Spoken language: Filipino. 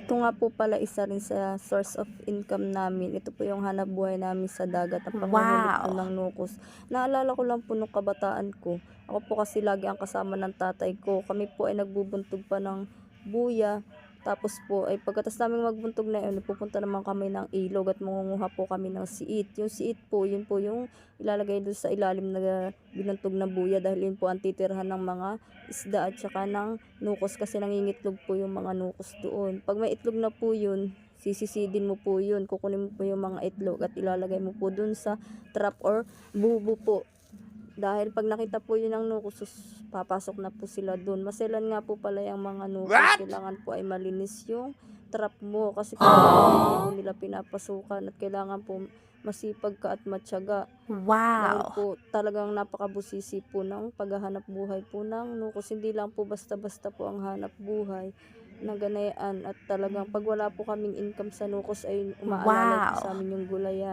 Ito nga po pala isa rin sa source of income namin. Ito po yung hanap buhay namin sa dagat ang panghuhuli po Wow. ng nukos. Naalala ko lang po nung kabataan ko. Ako po kasi lagi ang kasama ng tatay ko. Kami po ay nagbubuntog pa ng buya. Tapos po ay pagkatas namin magbuntog na yun, pupunta naman kami ng ilog at mangunguha po kami ng siit. Yung siit po, yun po yung ilalagay doon sa ilalim na binuntog na buya dahil yun po ang titirhan ng mga isda at saka ng nukos kasi nangingitlog po yung mga nukos doon. Pag may itlog na po yun, sisisidin mo po yun, kukunin mo po yung mga itlog at ilalagay mo po dun sa trap or bubo po. Dahil pag nakita po yun ng nukos, sus, papasok na po sila dun. Maselan nga po pala yung mga. What? Kailangan po ay malinis yung trap mo kasi kailangan po nila pinapasukan at kailangan po masipag ka at matyaga. Dahil Wow. po talagang napakabusisi po ng paghahanap buhay po ng nukos. Hindi lang po basta-basta po ang hanap buhay na ganayaan at talagang pag wala po kaming income sa nukos ay umaalala po Wow. sa amin yung gulayan.